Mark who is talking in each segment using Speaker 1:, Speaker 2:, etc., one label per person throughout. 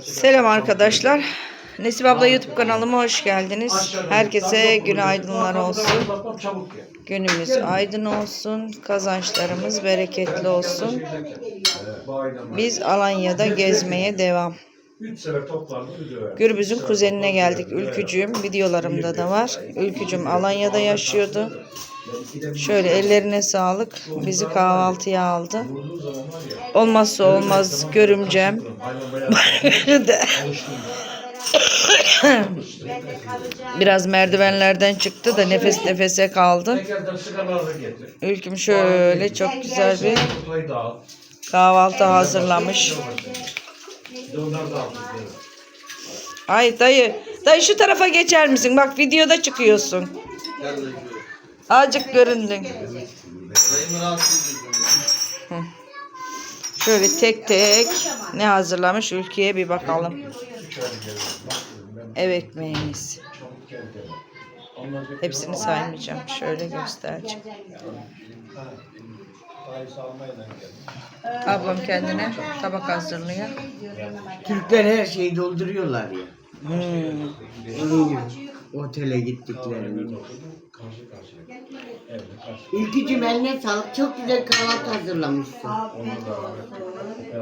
Speaker 1: Selam arkadaşlar. Nesip abla YouTube kanalıma hoş geldiniz. Herkese günaydınlar olsun. Günümüz aydın olsun. Kazançlarımız bereketli olsun. Biz Alanya'da gezmeye devam. Gürbüz'ün kuzenine geldik. Ülkücüğüm videolarımda da var. Ülkücüğüm Alanya'da yaşıyordu. Şöyle ellerine sağlık. Bizi kahvaltıya aldı. Olmazsa olmaz görümcem. Biraz merdivenlerden çıktı da nefes nefese kaldı. Ülküm şöyle çok güzel bir kahvaltı hazırlamış. Ay dayı, dayı şu tarafa geçer misin? Bak videoda çıkıyorsun. Azıcık göründün. Şöyle tek tek ne hazırlamış ülkeye bir bakalım. Ev ekmeğimiz. Hepsini saymayacağım. Şöyle göstereceğim. Ablam kendine tabak hazırlıyor.
Speaker 2: Türkler her şeyi dolduruyorlar ya.
Speaker 1: Hmm.
Speaker 2: Onun gibi. Otele gittiklerinde. Ülkücüm eline sağlık. Çok güzel kahvaltı hazırlamışsın.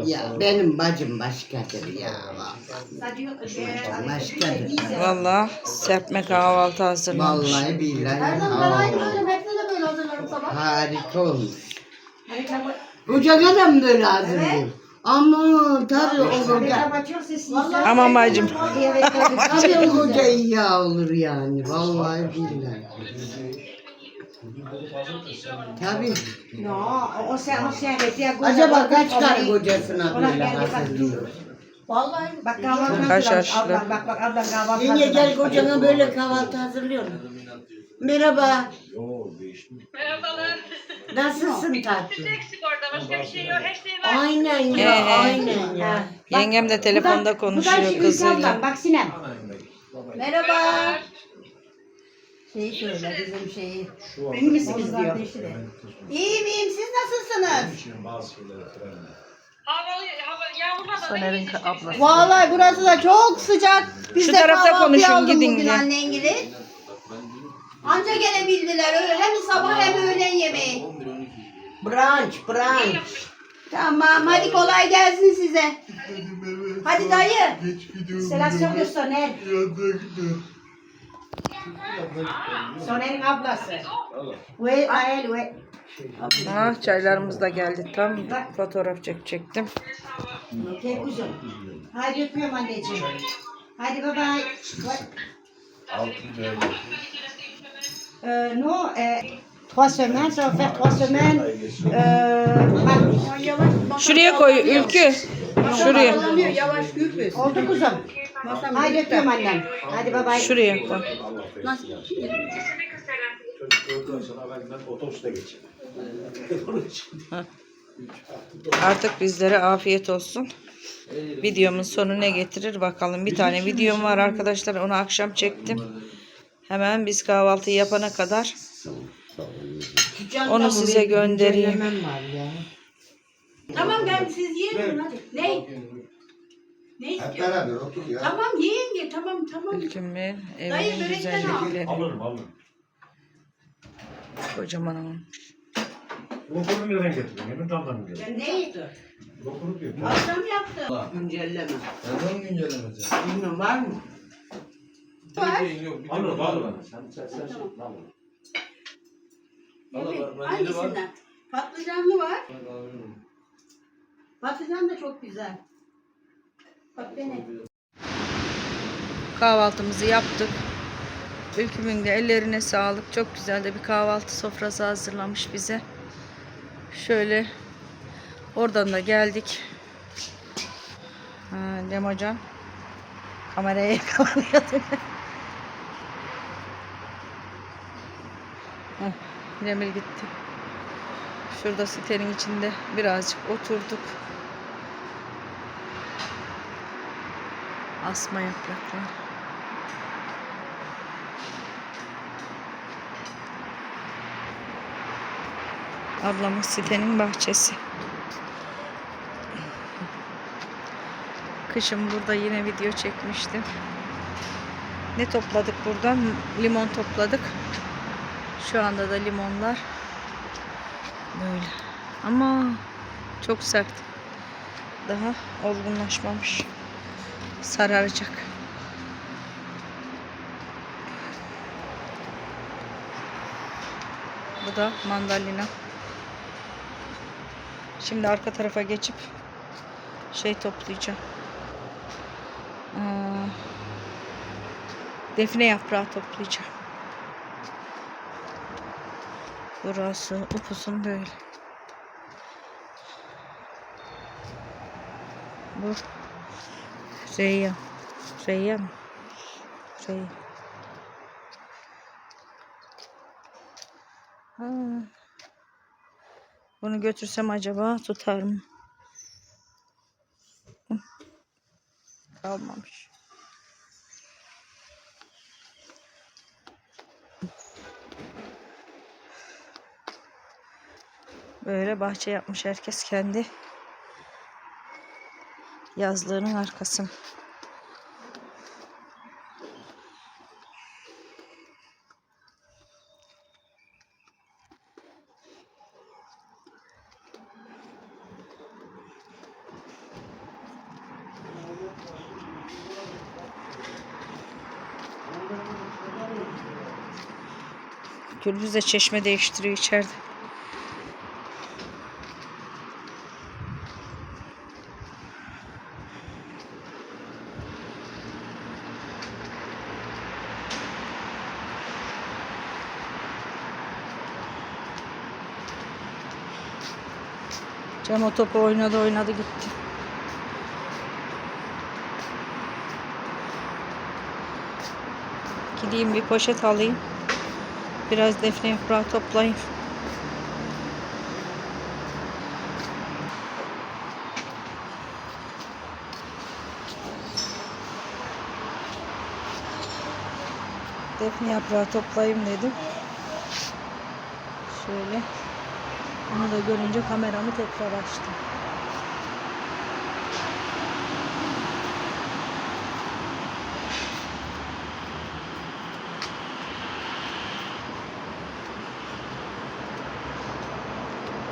Speaker 2: Ya benim bacım başkadır ya. vallahi. Başkadır.
Speaker 1: Valla serpme kahvaltı hazırlamış.
Speaker 2: Vallahi billahi. Aa, Harika olmuş. Da mı böyle hazırlıyor? Ama tabii o koca.
Speaker 1: Aman bacım.
Speaker 2: Tabii o koca iyi ya olur yani. Vallahi billahi. Tabii.
Speaker 3: No, o sea, o decía
Speaker 2: Acaba kaç karı kocasına böyle hazırlıyor?
Speaker 3: Vallahi bak kahvaltı hazırlamış. Ablam bak bak ablam kahvaltı
Speaker 2: Yenge gel kocana böyle kahvaltı hazırlıyor? Merhaba.
Speaker 4: Merhabalar.
Speaker 2: Nasılsın tatlım?
Speaker 4: Eksik orada başka bir şey yok. Her şey var.
Speaker 2: Aynen ya,
Speaker 1: Ee,
Speaker 2: aynen ya.
Speaker 1: Yengem de telefonda konuşuyor
Speaker 3: Bu da Ülke
Speaker 1: kızıyla.
Speaker 3: Bak Sinem. Merhaba. Şeyi söyle bizim şeyi. İyi misiniz diyor. İyiyim iyiyim siz nasılsınız?
Speaker 4: Hava, hava yağmurla da
Speaker 1: Soner'in ka- ablası.
Speaker 3: Vallahi burası da çok sıcak. Biz
Speaker 1: Şu
Speaker 3: de
Speaker 1: tarafta
Speaker 3: kahvaltı
Speaker 1: konuşun,
Speaker 3: aldım
Speaker 1: gidin
Speaker 3: bugün
Speaker 1: de.
Speaker 3: annengili. Anca gelebildiler. Öyle hem sabah hem öğlen yemeği.
Speaker 2: Brunch, brunch.
Speaker 3: Tamam hadi kolay gelsin size. Hadi dayı. Selasyon göster Soner. Soner'in ablası. Ve Ael ve.
Speaker 1: Ah çaylarımız da geldi. Tam fotoğraf çekecektim.
Speaker 3: Okey kuzum. Hadi öpüyorum anneciğim. Hadi bye bye. Euh, non, euh, trois semaines, ça va faire trois semaines. Bak,
Speaker 1: Şuraya koy Ülkü. Şuraya.
Speaker 3: oldu kuzum. Hadi öpüyorum annem. Hadi bye.
Speaker 1: Şuraya koy.
Speaker 5: Otobüste.
Speaker 1: Artık bizlere afiyet olsun. Videomun sonu ne getirir bakalım. Bir tane videom var arkadaşlar. Onu akşam çektim. Hemen biz kahvaltı yapana kadar onu size göndereyim.
Speaker 2: Var ya.
Speaker 6: Tamam ben siz yiyin hadi. Ne? Ne istiyorsun? Tamam yiyin ye tamam tamam.
Speaker 1: Ülkümün
Speaker 6: Dayı
Speaker 1: evinin
Speaker 6: börekten al.
Speaker 1: güzellikleri.
Speaker 5: Alırım alırım.
Speaker 1: Kocaman olmuş.
Speaker 5: Lokuru nereden getirdin? Yemin daldan mı getirdin?
Speaker 6: Ne istiyor?
Speaker 5: Lokuru diyor.
Speaker 6: Akşam yaptım.
Speaker 2: Güncelleme.
Speaker 7: Neden güncellemedi?
Speaker 2: Bilmiyorum var mı?
Speaker 7: Bir
Speaker 5: Alırım alırım. Sen sen sen sen alırım.
Speaker 7: Valla
Speaker 6: Evet,
Speaker 7: ben- bende de var.
Speaker 6: Hangisinden? Patlıcanlı var.
Speaker 7: Ben.
Speaker 6: Patlıcan da çok güzel. Bak dene.
Speaker 1: Kahvaltımızı yaptık. Ülkümün de ellerine sağlık. Çok güzel de bir kahvaltı sofrası hazırlamış bize. Şöyle oradan da geldik. Ha, Dem hocam. Kameraya yakalanıyor. Demir gitti. Şurada sitenin içinde birazcık oturduk. Asma yapraklar. Ablamın sitenin bahçesi. Kışın burada yine video çekmiştim. Ne topladık buradan? Limon topladık. Şu anda da limonlar böyle. Ama çok sert. Daha olgunlaşmamış. Sararacak. Bu da mandalina. Şimdi arka tarafa geçip şey toplayacağım. Defne yaprağı toplayacağım. Burası upusun böyle. Bu Reyya. Reyya mı? Reyya. Ha. Bunu götürsem acaba tutar mı? Kalmamış. Böyle bahçe yapmış herkes kendi yazlığının arkasını. Gürbüz de çeşme değiştiriyor içeride. Cem o topu oynadı oynadı gitti. Gideyim bir poşet alayım. Biraz defne yaprağı toplayayım. Defne yaprağı toplayayım dedim. Şöyle. Onu da görünce kameramı tekrar açtım.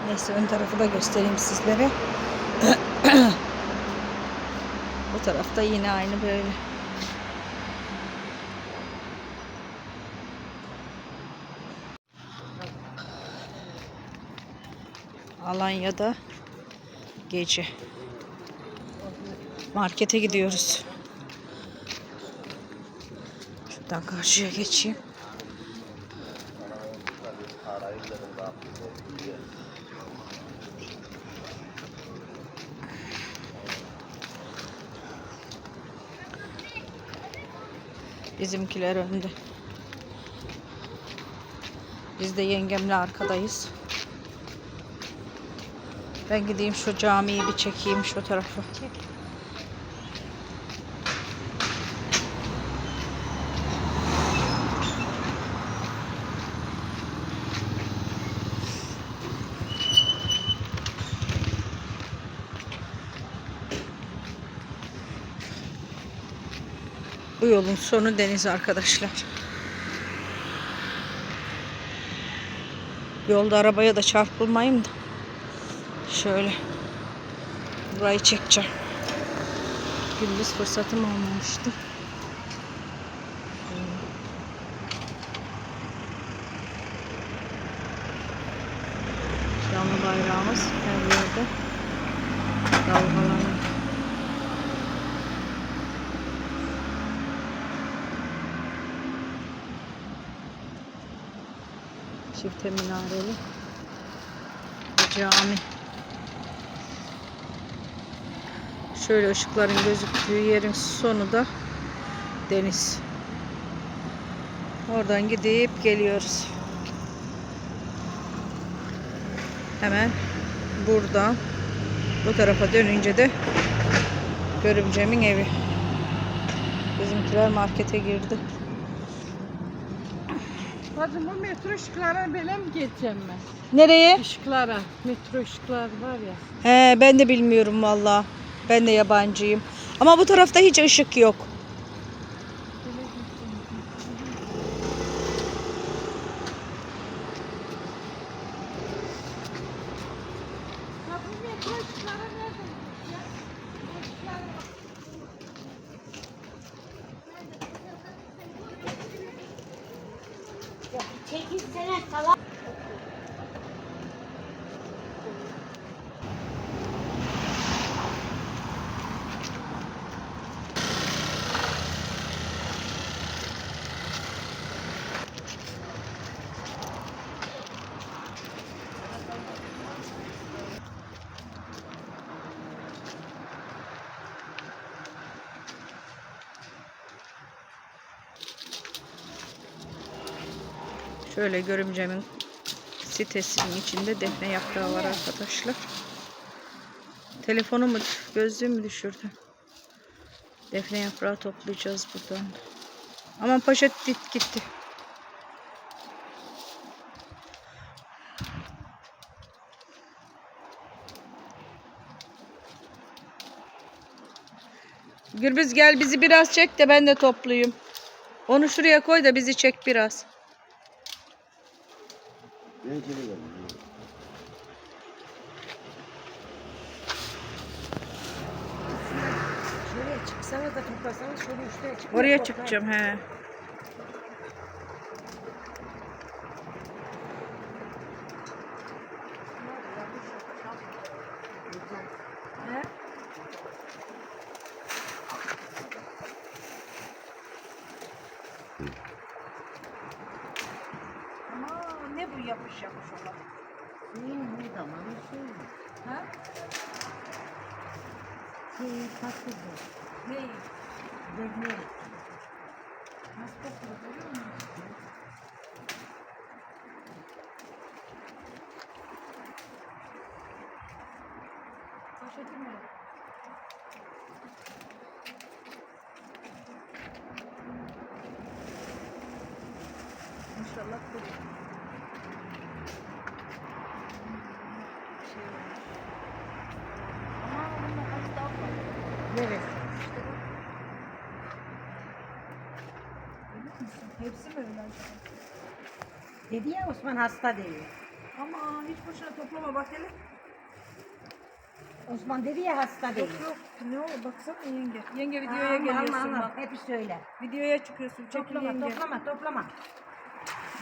Speaker 1: Neyse ön tarafı da göstereyim sizlere. Bu tarafta yine aynı böyle. Alanya'da gece. Markete gidiyoruz. Şuradan karşıya geçeyim. Bizimkiler önde. Biz de yengemle arkadayız. Ben gideyim şu camiyi bir çekeyim şu tarafı. Bu yolun sonu deniz arkadaşlar. Yolda arabaya da çarpılmayayım da. Şöyle. Burayı çekeceğim. Gündüz fırsatım olmamıştı. Canlı bayrağımız her yerde dalgalanıyor. Çifte minareli cami. Şöyle ışıkların gözüktüğü yerin sonu da deniz. Oradan gidip geliyoruz. Hemen buradan bu tarafa dönünce de görümcemin evi. Bizimkiler markete girdi.
Speaker 6: Bacım bu metro ışıklara böyle mi geçeceğim ben?
Speaker 1: Nereye?
Speaker 6: Işıklara, metro ışıklar var ya.
Speaker 1: He, ben de bilmiyorum valla. Ben de yabancıyım. Ama bu tarafta hiç ışık yok.
Speaker 3: Çekilsene salak.
Speaker 1: Şöyle görümcemin sitesinin içinde defne yaprağı var arkadaşlar. Telefonumu, gözlüğümü düşürdüm. Defne yaprağı toplayacağız buradan. Aman poşet git gitti. Gürbüz gel bizi biraz çek de ben de toplayayım. Onu şuraya koy da bizi çek biraz.
Speaker 3: Şuraya çıksana da toplasana şöyle üstüne çık.
Speaker 1: Oraya çıkacağım he.
Speaker 6: Ama ne bu yapış yapış olan?
Speaker 2: Suyun bu zaman su.
Speaker 6: Ha?
Speaker 2: Şey tatlıdır.
Speaker 6: Ne?
Speaker 2: Defne.
Speaker 6: Nasıl kokuyor görüyor musun? Poşetim yok. İnşallah kurur. Şey olmuş. Ama bunun hasta abla.
Speaker 2: Neresi?
Speaker 6: Hepsi mi öyle acaba?
Speaker 3: Dedi ya Osman hasta değil.
Speaker 6: Ama hiç boşuna toplama bak hele.
Speaker 3: Osman dedi ya hasta değil.
Speaker 6: Yok yok. Ne o baksana yenge. Yenge videoya
Speaker 3: Alma,
Speaker 6: geliyorsun
Speaker 3: alma, alma.
Speaker 6: bak.
Speaker 3: Hep söyle.
Speaker 6: Videoya çıkıyorsun. Çekil
Speaker 3: Toplama,
Speaker 6: yenge.
Speaker 3: toplama, toplama.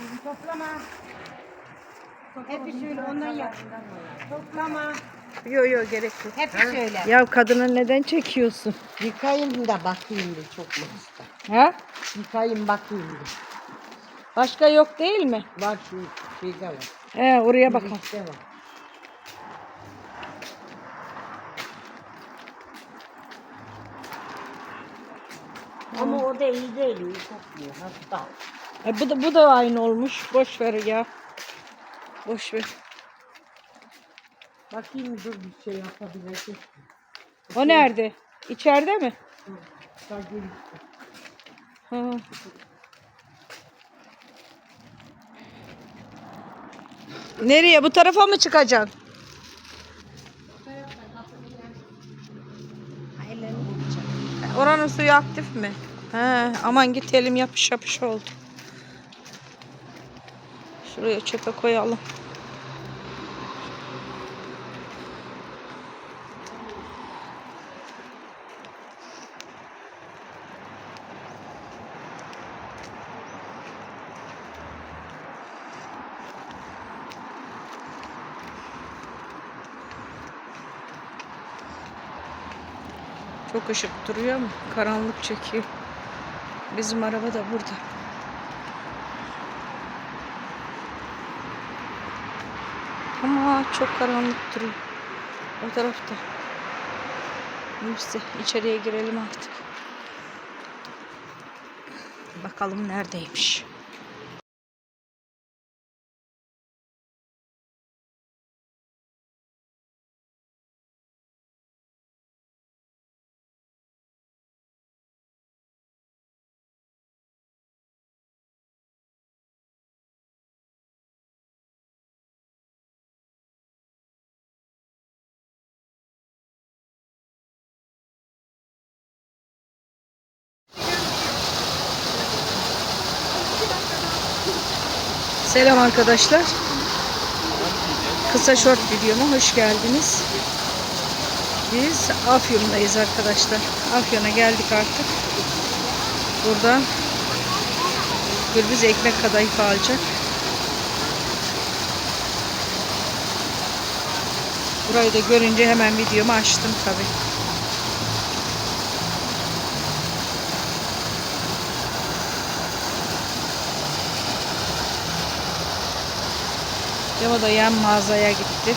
Speaker 3: Bizi toplama. Hep söyle ondan yap. Toplama.
Speaker 1: Yo yo gerek yok.
Speaker 3: Hep söyle.
Speaker 1: Ya kadını neden çekiyorsun?
Speaker 2: Yıkayayım da bakayım bir çok mu hasta.
Speaker 1: Ha?
Speaker 2: Yıkayayım bakayım bir.
Speaker 1: Başka yok değil mi?
Speaker 2: Var şu şeyde var.
Speaker 1: He oraya bakalım.
Speaker 2: Girişte var.
Speaker 3: Ama o da iyi değil. iyi kokmuyor. Hasta.
Speaker 1: E, bu da bu da aynı olmuş. Boş ver ya. Boş ver.
Speaker 2: Bakayım dur bir şey yapabilecek.
Speaker 1: O nerede? İçeride mi?
Speaker 2: Daha girişte.
Speaker 1: Ha. Nereye? Bu tarafa mı çıkacaksın? Oranın suyu aktif mi? He, aman git elim yapış yapış oldu. Şuraya çöpe koyalım. Çok ışık duruyor ama karanlık çekiyor. Bizim araba da burada. Ama çok karanlık duruyor. O tarafta. Neyse içeriye girelim artık. Bakalım neredeymiş. Selam arkadaşlar. Kısa short videoma hoş geldiniz. Biz Afyon'dayız arkadaşlar. Afyon'a geldik artık. Burada Gürbüz ekmek kadayıf alacak. Burayı da görünce hemen videomu açtım tabii. Yama da yan mağazaya gitti.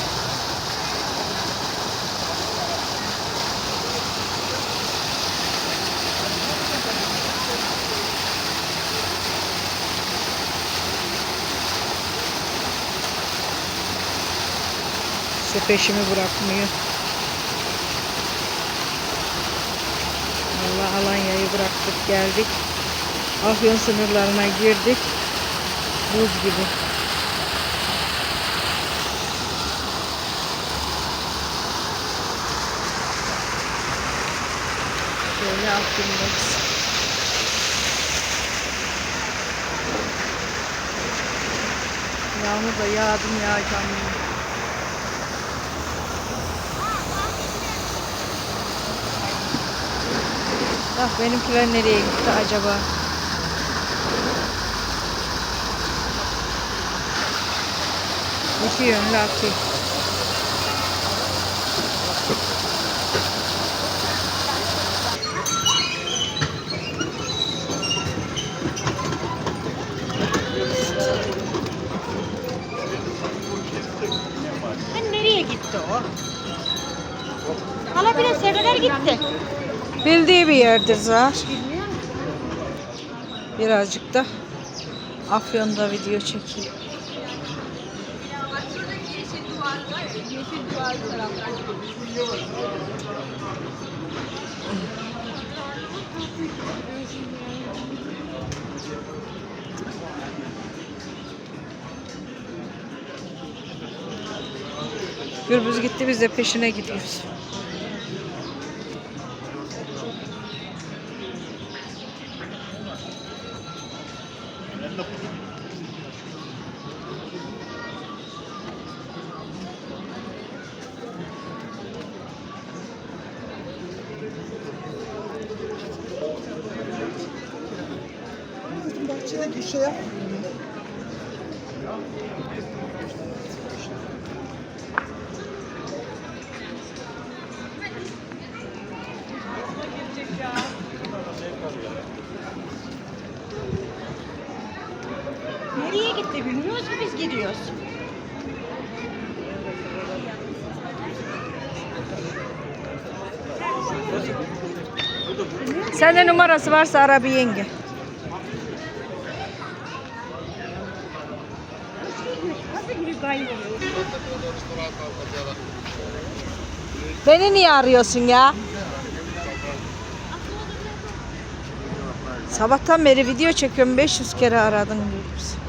Speaker 1: İşte peşimi bırakmıyor. Vallahi Alanya'yı bıraktık geldik. Afyon sınırlarına girdik. Buz gibi. Afyon'dayız. Yağmur da yağdım yağacağım. Ah benimkiler nereye gitti acaba? İki yönlü akü.
Speaker 6: Hani nereye gitti o? Hala bile seneler gitti.
Speaker 1: Bildiği bir yerdir zar. Birazcık da Afyon'da video çekeyim. Gürbüz gitti biz de peşine gidiyoruz.
Speaker 6: Gidiyoruz.
Speaker 1: Sende numarası varsa ara bir yenge. Beni niye arıyorsun ya? Sabahtan beri video çekiyorum 500 kere aradın diyoruz.